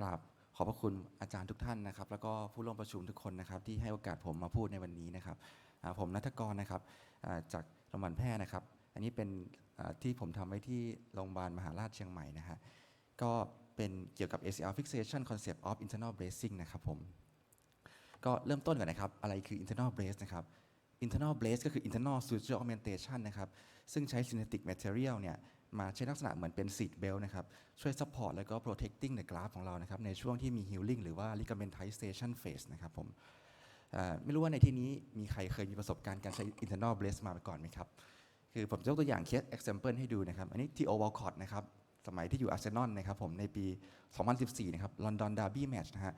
กราบขอบพระคุณอาจารย์ทุกท่านนะครับ แล้วก็ผู้ร่วมประชุมทุกคนนะครับ ที่ให้โอกาสผมมาพูดในวันนี้นะครับผมนัทกรนะครับจากโรงพยาบาลแพทย์นะครับ อันนี้เป็นที่ผมทำไว้ที่โรงพยาบาลมหาราชเชียงใหม่นะฮะก็เป็นเกี่ยวกับ ACL fixation concept of internal bracing นะครับผมก็เริ่มต้นก่อนนะครับ อะไรคือ internal brace นะครับ internal brace ก็คือ internal suture augmentation นะครับ ซึ่งใช้ synthetic material เนี่ย มาใช้ลักษณะเหมือนเป็น seat belt นะครับช่วย support แล้วก็ protecting the graft ของเรานะครับในช่วงที่มี healing หรือว่า ligamentization phase นะครับผมไม่รู้ว่าในที่นี้มีใครเคยมีประสบการณ์การใช้ internal brace มาก่อนไหมครับ คือผมยกตัวอย่างเคส example ให้ดูนะครับ อันนี้ T.O. Walcott นะครับ สมัยที่อยู่อาร์เซนอลนะครับผมในปี 2014 นะครับ London Derby match นะฮะ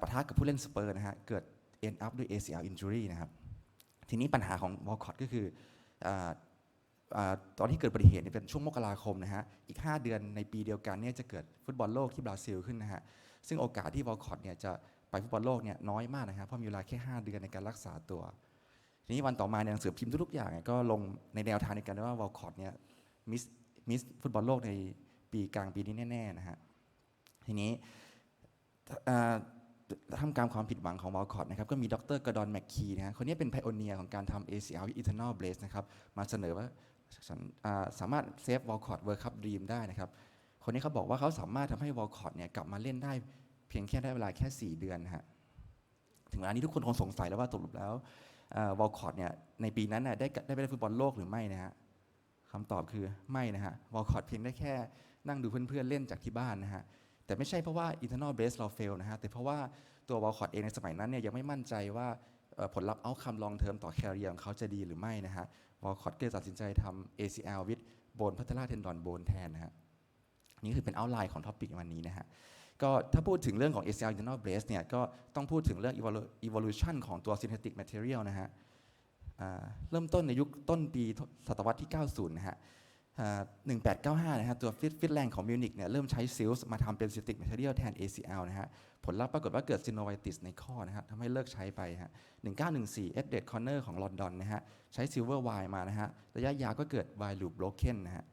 ปะทะกับผู้เล่นสเปอร์นะฮะ เกิด end up ด้วย ACL injury นะครับ ทีนี้ปัญหาของ w a l c o t ก็คืออ ตอนที่เกิดอุบัติเหตุเนี่ยเป็นช่วงมกราคมนะฮะ อีก 5 เดือนในปีเดียวกันเนี่ยจะเกิดฟุตบอลโลกที่บราซิลขึ้นนะฮะ ซึ่งโอกาสที่ Walcott เนี่ยจะไปฟุตบอลโลกเนี่ยน้อยมากนะฮะ เพราะมีเวลาแค่ 5 เดือนในการรักษาตัว ทีนี้วันต่อมาในหนังสือพิมพ์ทุกๆอย่างก็ลงในแนวทางในการว่า Walcott เนี่ยมิสมิสฟุตบอลโลกในปีกลางปีนี้แน่ๆนะฮะ ทีนี้อ่าทำกลารความผิดหวังของวอลคอตนะครับก็มีดรกระดอนแมคคีนะฮะคนนี้เป็นไพโอเนียของการทำ ACL internal brace นะครับมาเสนอว่า ฉันสามารถเซฟวอลคอตเวิร์คัพดรีมได้นะครับ คนนี้เขาบอกว่าเขาสามารถทำให้วอลคอตเนี่ยกลับมาเล่นได้เพียงแค่ได้เวลาแค่ 4 เดือนฮะถึงเวลานี้ทุกคนคงสงสัยแล้วว่าตกลงแล้ววอลคอตเนี่ยในปีนั้นน่ะได้ได้ไปเล่นฟุตบอลโลกหรือไม่นะฮะคำตอบคือไม่นะฮะวอลคอตเพียงได้แค่นั่งดูเพื่อนๆเล่นจากที่บ้านนะฮะแต่ไม่ใช่เพราะว่า internal brace เรา fail นะฮะแต่เพราะว่าตัว Walcott เองในสมัยนั้นเนี่ยยังไม่มั่นใจว่า ผลลัพธ์ outcome long term ต่อ career ของเขาจะดีหรือไม่นะฮะ Walcott ก็ตัดสินใจทำ ACL with bone patella tendon bone แทนนะฮะนี่คือเป็น outline ของ topic วันนี้นะฮะก็ถ้าพูดถึงเรื่องของ ACL internal brace เนี่ยก็ต้องพูดถึงเรื่อง evolution ของตัว synthetic material นะฮะเริ่มต้นในยุคต้นปีศตวรรษที่ 90 นะฮะ 1895 นะฮะตัวฟิตฟิตแลนด์ของมิวนิกเนี่ยเริ่มใช้ซิลส์มาทำเป็นซิติกแมทเทียลแทน ACL นะฮะผลลัพธ์ปรากฏว่าเกิดซิโนไวติสในข้อนะฮะทำให้เลิกใช้ไปฮะ1914เอ็ดเดดคอนเนอร์ของลอนดอนนะฮะใช้ซิลเวอร์ไวมานะฮะระยะยาวก็เกิดไวลูปโบรเคนนะฮะ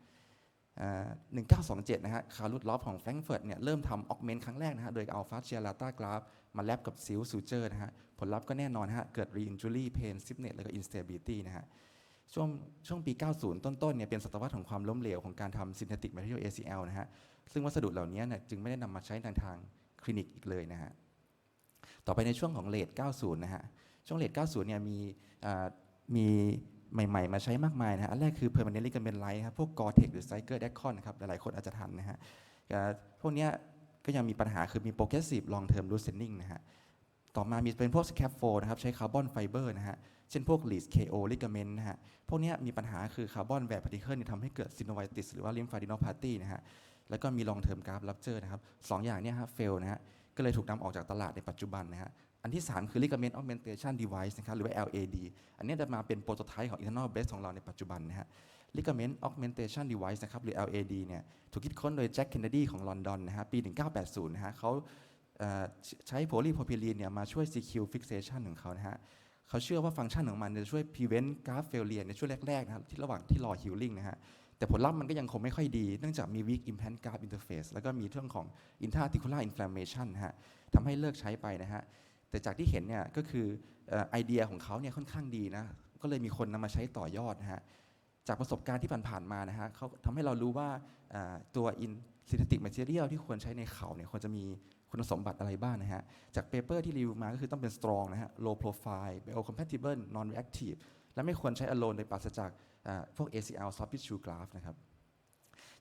1927 นะฮะคาร์ลุดลอฟของแฟรงก์เฟิร์ตเนี่ยเริ่มทำออกเมนต์ครั้งแรกนะฮะโดยเอาฟาสเชียลาตากราฟมาแลบกับซิลซูเจอร์นะฮะผลลัพธ์ก็แน่นอนนะฮะเกิด re-injury pain stiffness แล้วก็ instability นะฮะ ช่วงช่วงปี 90 ต้นๆ เนี่ย เป็นศตวรรษของความล้มเหลวของการทำ synthetic material ACL นะฮะ ซึ่งวัสดุเหล่านี้เนี่ยจึงไม่ได้นำมาใช้ในทางคลินิกอีกเลยนะฮะ ต่อไปในช่วงของเลท90 นะฮะ ช่วงเลท90 เนี่ยมีมีใหม่ ๆ มาใช้มากมายนะฮะ อันแรกคือ permanent ligament light นะครับ พวก Gore-Tex หรือ Stryker Dacon นะครับ หลายๆ คนอาจจะทันนะฮะ พวกนี้ก็ยังมีปัญหาคือมี progressive long term loosening นะฮะ ต่อมามีเป็นพวก scaffold นะครับ ใช้คาร์บอนไฟเบอร์นะฮะ เช่นพวก lead KO ligament นะฮะ พวกนี้มีปัญหาคือคาร์บอนแวร์พาร์ติเคิลเนี่ยทำให้เกิด synovitis หรือว่า lymphadenopathy นะฮะ แล้วก็มี long term graft rupture นะครับสองอย่างเนี้ยฮะ fail นะฮะ ก็เลยถูกนำออกจากตลาดในปัจจุบันนะฮะ อันที่ 3 คือ ligament augmentation device นะครับหรือว่า LAD อันนี้จะมาเป็นโปรโตไทป์ของ internal brace ของเราในปัจจุบันนะฮะ ligament augmentation device นะครับหรือ LAD เนี่ยถูกคิดค้นโดยแจ็คเคนเนดีของลอนดอนนะฮะปี 1980นะฮะเขาใช้โพลีโพรพิลีนเนี่ยมาช่วย CQ fixation ของเขานะฮะ เขาเชื่อว่าฟังก์ชันของมันจะช่วย prevent graft failure ในช่วงแรกๆนะครับที่ระหว่างที่รอ healing นะฮะแต่ผลลัพธ์มันก็ยังคงไม่ค่อยดี เนื่องจากมี weak implant graft interface แล้วก็มีเรื่องของ interarticular inflammation นะฮะทำให้เลิกใช้ไปนะฮะแต่จากที่เห็นเนี่ยก็คือไอเดียของเขาเนี่ยค่อนข้างดีนะก็เลยมีคนนำมาใช้ต่อยอดนะฮะจากประสบการณ์ที่ผ่านๆมานะฮะเขาทำให้เรารู้ว่าอ่าตัว in synthetic material ที่ควรใช้ในเข่าเนี่ยควรจะมี คุณสมบัติอะไรบ้างนะฮะ จากเปเปอร์ที่รีวิวมาก็คือต้องเป็น strong นะฮะ low profile biocompatible non reactive และไม่ควรใช้ alone โดยปราศจากพวก ACL soft tissue graft นะครับ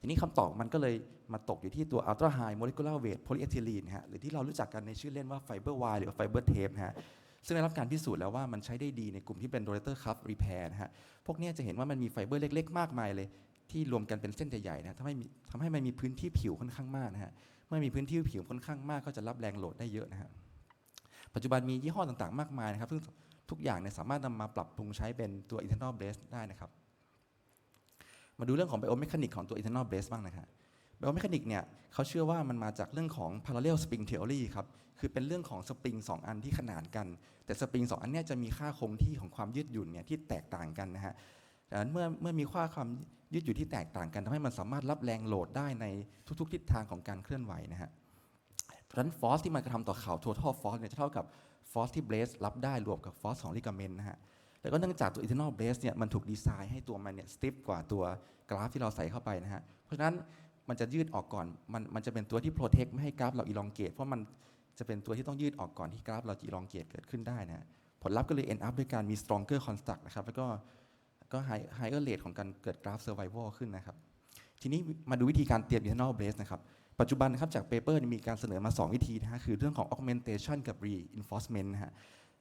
ทีนี้คำตอบมันก็เลยมาตกอยู่ที่ตัว ultra high molecular weight polyethylene ฮะ หรือที่เรารู้จักกันในชื่อเล่นว่า fiber wire หรือ fiber tape ฮะซึ่งได้รับการพิสูจน์แล้วว่ามันใช้ได้ดีในกลุ่มที่เป็น rotator cuff repair นะฮะ พวกนี้จะเห็นว่ามันมีไฟเบอร์เล็ก ๆ มากมายเลย ที่รวมกันเป็นเส้นใหญ่ๆนะทำให้ทำให้มันมีพื้นที่ผิวค่อนข้างมากนะฮะ เมื่อมีพื้นที่ผิวค่อนข้างมากก็จะรับแรงโหลดได้เยอะนะฮะปัจจุบันมียี่ห้อต่างๆ มากมายนะครับซึ่งทุกอย่างเนี่ยสามารถนำมาปรับปรุงใช้เป็นตัว internal brace ได้นะครับ มาดูเรื่องของ biomechanics ของตัว internal brace บ้างนะครับ biomechanics เนี่ยเขาเชื่อว่ามันมาจากเรื่องของ parallel spring theory ครับ คือเป็นเรื่องของสปริงสองอันที่ขนานกัน แต่สปริงสองอันเนี้ยจะมีค่าคงที่ของความยืดหยุ่นเนี่ยที่แตกต่างกันนะฮะดังนั้นเมื่อเมื่อมีค่าความ ยืดหยุ่นที่แตกต่างกันทำให้มันสามารถรับแรงโหลดได้ในทุกๆทิศทางของการเคลื่อนไหวนะฮะเพราะฉะนั้นฟอสที่มันกระทำต่อเข่า total force เนี่ยจะเท่ากับฟอสที่เบสรับได้รวมกับฟอสของลิกาเมนนะฮะแล้วก็เนื่องจากตัว internal brace เนี่ยมันถูกดีไซน์ให้ตัวมันเนี่ย stiff กว่าตัวกราฟที่เราใส่เข้าไปนะฮะเพราะฉะนั้นมันจะยืดออกก่อนมันมันจะเป็นตัวที่ protect ไม่ให้กราฟเรา elongate เพราะมันจะเป็นตัวที่ต้องยืดออกก่อนที่กราฟเราจะ elongate เกิดขึ้นได้นะฮะผลลัพธ์ก็เลย end up ด้วยการมี stronger construct นะครับแล้วก็ ก็ high higher rate ของการเกิดกราฟ survival ขึ้นนะครับ ทีนี้มาดูวิธีการเตรียม internal brace นะครับ ปัจจุบันนะครับจากเปเปอร์มีการเสนอมา 2 วิธีนะฮะคือเรื่องของ augmentation กับ reinforcement นะฮะ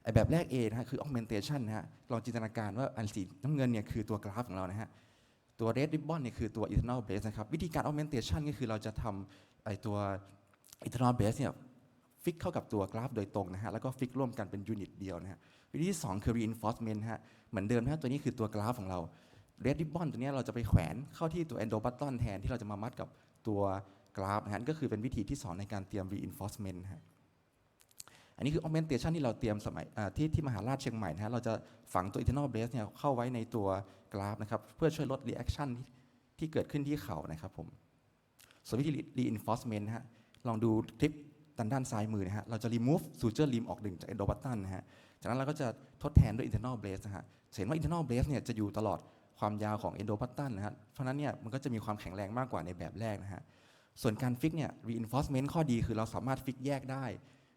ไอแบบแรก A นะฮะคือ augmentation นะฮะลองจินตนาการว่าอันสีน้ำเงินเนี่ยคือตัวกราฟของเรานะฮะตัว red ribbon เนี่ยคือตัว internal brace นะครับ วิธีการ augmentation ก็คือเราจะทำไอตัว internal brace เนี่ยฟิกเข้ากับตัวกราฟโดยตรงนะฮะแล้วก็ฟิกร่วมกันเป็นยูนิตเดียวนะฮะวิธีที่ 2 คือ reinforcement ฮะ เหมือนเดิมนะตัวนี้คือตัวกราฟของเรา red ribbon ตัวนี้เราจะไปแขวนเข้าที่ตัว endo button แทนที่เราจะมามัดกับตัวกราฟนะฮะก็คือเป็นวิธีที่สอนในการเตรียม reinforcement ฮะอันนี้คือ augmentation ที่เราเตรียมสมัยที่ที่มหาราชเชียงใหม่นะฮะเราจะฝังตัว internal brace เนี่ยเข้าไว้ในตัวกราฟนะครับเพื่อช่วยลด reaction ที่ที่เกิดขึ้นที่เข่านะครับผมส่วนวิธี reinforcement นะฮะลองดูคลิป ด้านด้านซ้ายมือนะฮะ เราจะ remove suture limb ออกหนึ่งจาก endo button นะฮะ จากนั้นเราก็จะทดแทนด้วย internal brace นะฮะ เห็นว่า internal brace เนี่ยจะอยู่ตลอดความยาวของ endo button นะฮะ เพราะนั้นเนี่ยมันก็จะมีความแข็งแรงมากกว่าในแบบแรกนะฮะ ส่วนการฟิกเนี่ย reinforcement ข้อดีคือเราสามารถฟิกแยกได้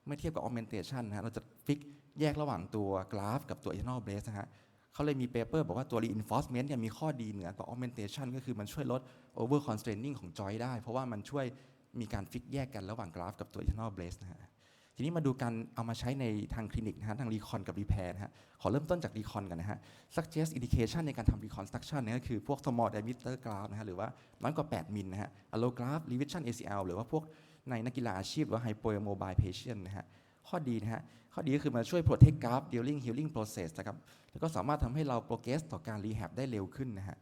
เมื่อเทียบกับ augmentation นะฮะ เราจะฟิกแยกระหว่างตัวกราฟกับตัว internal brace นะฮะเขาเลยมีเปเปอร์บอกว่าตัว reinforcement เนี่ยมีข้อดีเหนือกว่า augmentation ก็คือมันช่วยลด over constraining ของ joint ได้ เพราะว่ามันช่วย มีการฟิกแยกกันระหว่างกราฟกับตัว internal brace นะฮะทีนี้มาดูการเอามาใช้ในทางคลินิกนะฮะทาง recon กับ repair นะฮะขอเริ่มต้นจาก recon กันนะฮะ suggest indication ในการทำ reconstruction เนี่ยก็คือพวก small diameter graft นะฮะหรือว่าน้อยกว่า 8 มิลนะฮะ allograft revision ACL หรือว่าพวกในนักกีฬาอาชีพหรือว่า hypomobile patient นะฮะข้อดีนะฮะ ข้อดีก็คือมันช่วย protect graft during healing process นะครับ แล้วก็สามารถทำให้เรา progress ต่อการ rehab ได้เร็วขึ้นนะฮะ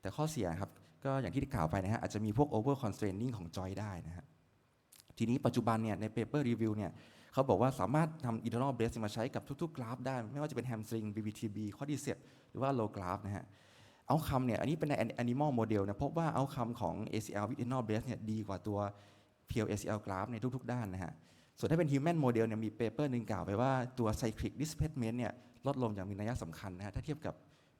แต่ข้อเสียครับ ก็อย่างที่ได้กล่าวไปนะฮะอาจจะมีพวก over constraining ของ joint ได้นะฮะทีนี้ปัจจุบันเนี่ยใน paper review เนี่ยเขาบอกว่าสามารถทำ internal brace มาใช้กับทุกๆ กราฟได้ ไม่ว่าจะเป็น hamstring BBTB ข้อดีเสียหรือว่า low graph นะฮะเอาคำเนี่ยอันนี้เป็นใน animal model นะพบว่าเอาคำของ ACL with internal brace เนี่ยดีกว่าตัว pure ACL graph ในทุกๆ ด้านนะฮะส่วนถ้าเป็น human model เนี่ยมีเปเปอร์หนึ่งกล่าวไปว่าตัว cyclic displacement เนี่ยลดลงอย่างมีนัยสำคัญนะฮะถ้าเทียบกับ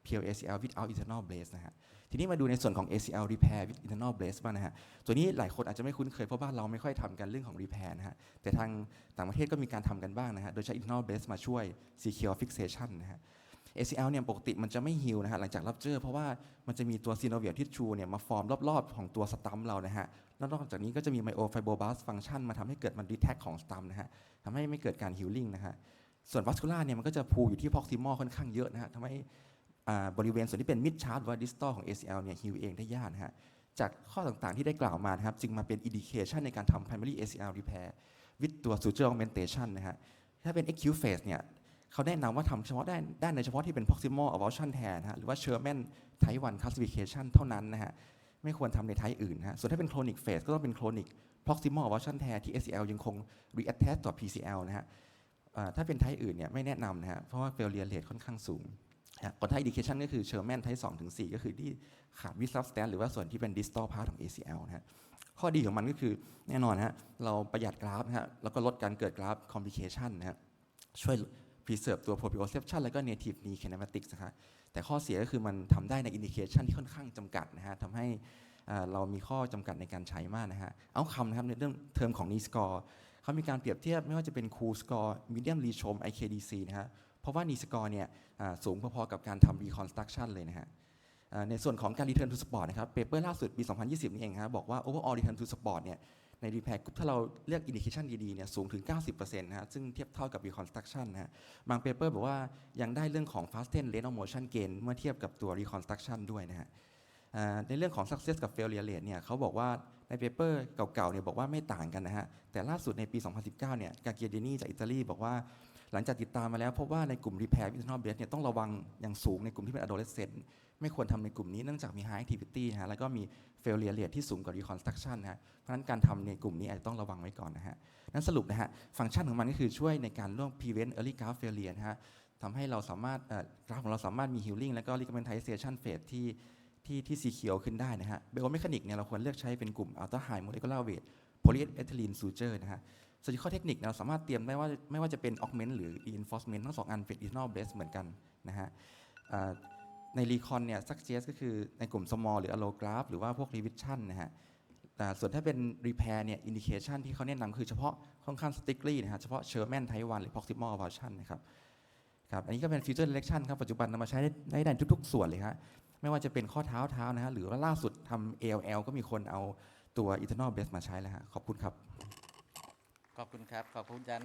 pure ACL without internal brace นะฮะ ทีนี้มาดูในส่วนของ ACL repair with internal brace บ้างนะฮะ ตัวนี้หลายคนอาจจะไม่คุ้นเคยเพราะบ้านเราไม่ค่อยทำกันเรื่องของ repair นะฮะ แต่ทางต่างประเทศก็มีการทำกันบ้างนะฮะ โดยใช้ internal brace มาช่วย secure fixation นะฮะ ACL เนี่ยปกติมันจะไม่ฮิลนะฮะหลังจากรับเจอ เพราะว่ามันจะมีตัว synovial tissue เนี่ยมาฟอร์มรอบๆ ของตัวสตัมเรานะฮะ แล้วนอกจากนี้ก็จะมี myofibroblasts function มาทำให้เกิดมัน detach ของสตัมนะฮะทำให้ไม่เกิดการ healing นะฮะ ส่วน vascular เนี่ยมันก็จะพูอยู่ที่ proximal ค่อนข้างเยอะนะฮะทำให บริเวณส่วนที่เป็น mid shaft หรือว่า distal ของ ACL เนี่ย heal เองได้ยากนะฮะจากข้อต่างๆที่ได้กล่าวมานะครับจึงมาเป็น indication ในการทำ primary ACL repair with ตัว suture augmentation นะฮะถ้าเป็น acute phase เนี่ยเขาแนะนำว่าทำเฉพาะด้านด้านในเฉพาะที่เป็น proximal avulsion แทนนะฮะหรือว่า Sherman type 1 classification เท่านั้นนะฮะไม่ควรทำในไทป์อื่นนะฮะส่วนถ้าเป็น chronic phase ก็ต้องเป็น chronic proximal avulsion tear ที่ ACL ยังคง reattach ต่อ PCL นะฮะถ้าเป็นไทป์อื่นเนี่ยไม่แนะนำนะฮะเพราะว่า failure rate ค่อนข้างสูง กดท้า indication ก็คือ Sherman type 2ถึง4ก็คือที่ขาด with substance หรือว่าส่วนที่เป็น distal part ของ ACL นะฮะข้อดีของมันก็คือแน่นอนนะฮะเราประหยัดกราฟนะฮะแล้วก็ลดการเกิดกราฟ complication นะฮะช่วย preserve ตัว proprioception แล้วก็ native knee kinematics นะฮะแต่ข้อเสียก็คือมันทำได้ใน indication ที่ค่อนข้างจำกัดนะฮะทำให้เรามีข้อจำกัดในการใช้มากนะฮะเอาคำนะครับในเรื่องเทอมของ knee score เขามีการเปรียบเทียบไม่ว่าจะเป็น cool score medium rechom IKDC นะฮะ เพราะว่า knee score เนี่ยสูงพอๆกับการทำ reconstruction เลยนะฮะในส่วนของการ return to sport นะครับเปเปอร์ล่าสุดปี 2020 นี่เองครับบอกว่า overall return to sport เนี่ยใน repair group ถ้าเราเลือก indication ดีๆเนี่ยสูงถึง 90%นะฮะซึ่งเทียบเท่ากับ reconstruction นะฮะบางเปเปอร์บอกว่ายังได้เรื่องของ fasten range of motion gain เมื่อเทียบกับตัว reconstruction ด้วยนะฮะในเรื่องของ success กับ failure rate เนี่ยเขาบอกว่าในเปเปอร์เก่าๆเนี่ยบอกว่าไม่ต่างกันนะฮะแต่ล่าสุดในปี 2019 เนี่ยกาเกียดินีจากอิตาลีบอกว่า หลังจากติดตามมาแล้วพบว่าในกลุ่ม repair internal brace เนี่ยต้องระวังอย่างสูงในกลุ่มที่เป็น adolescent ไม่ควรทำในกลุ่มนี้เนื่องจากมี high activity นะฮะแล้วก็มี failure rate ที่สูงกว่า reconstruction นะฮะเพราะฉะนั้นการทำในกลุ่มนี้อาจจะต้องระวังไว้ก่อนนะฮะนั้นสรุปนะฮะฟังก์ชันของมันก็คือช่วยในการร่วม prevent early graft failure นะฮะทำให้เราสามารถกราฟของเราสามารถมี healing แล้วก็ ligamentization phase ที่ที่ที่ secure ขึ้นได้นะฮะ biomechanic เนี่ยเราควรเลือกใช้เป็นกลุ่ม ultra high molecular weight polyethylene suture นะฮะ surgical technique เราสามารถเตรียมได้ว่าไม่ว่าจะเป็น augment หรือ reinforcement ทั้งสองอันเป็น internal base เหมือนกันนะฮะใน recon เนี่ย suggest ก็คือในกลุ่ม small หรือ allograft หรือว่าพวก revision นะฮะแต่ส่วนถ้าเป็น repair เนี่ย indication ที่เขาแนะนำคือเฉพาะค่อนข้าง strictly นะฮะเฉพาะ Sherman Type 1หรือ proximal avulsion นะครับครับอันนี้ก็เป็น future direction ครับปัจจุบันนำมาใช้ได้ได้ในทุก ๆ ส่วนเลยฮะไม่ว่าจะเป็นข้อเท้าเท้านะฮะหรือว่าล่าสุดทำ ALL ก็มีคนเอาตัว internal base มาใช้แล้วฮะขอบคุณครับ ขอบคุณครับ ขอบคุณอาจารย์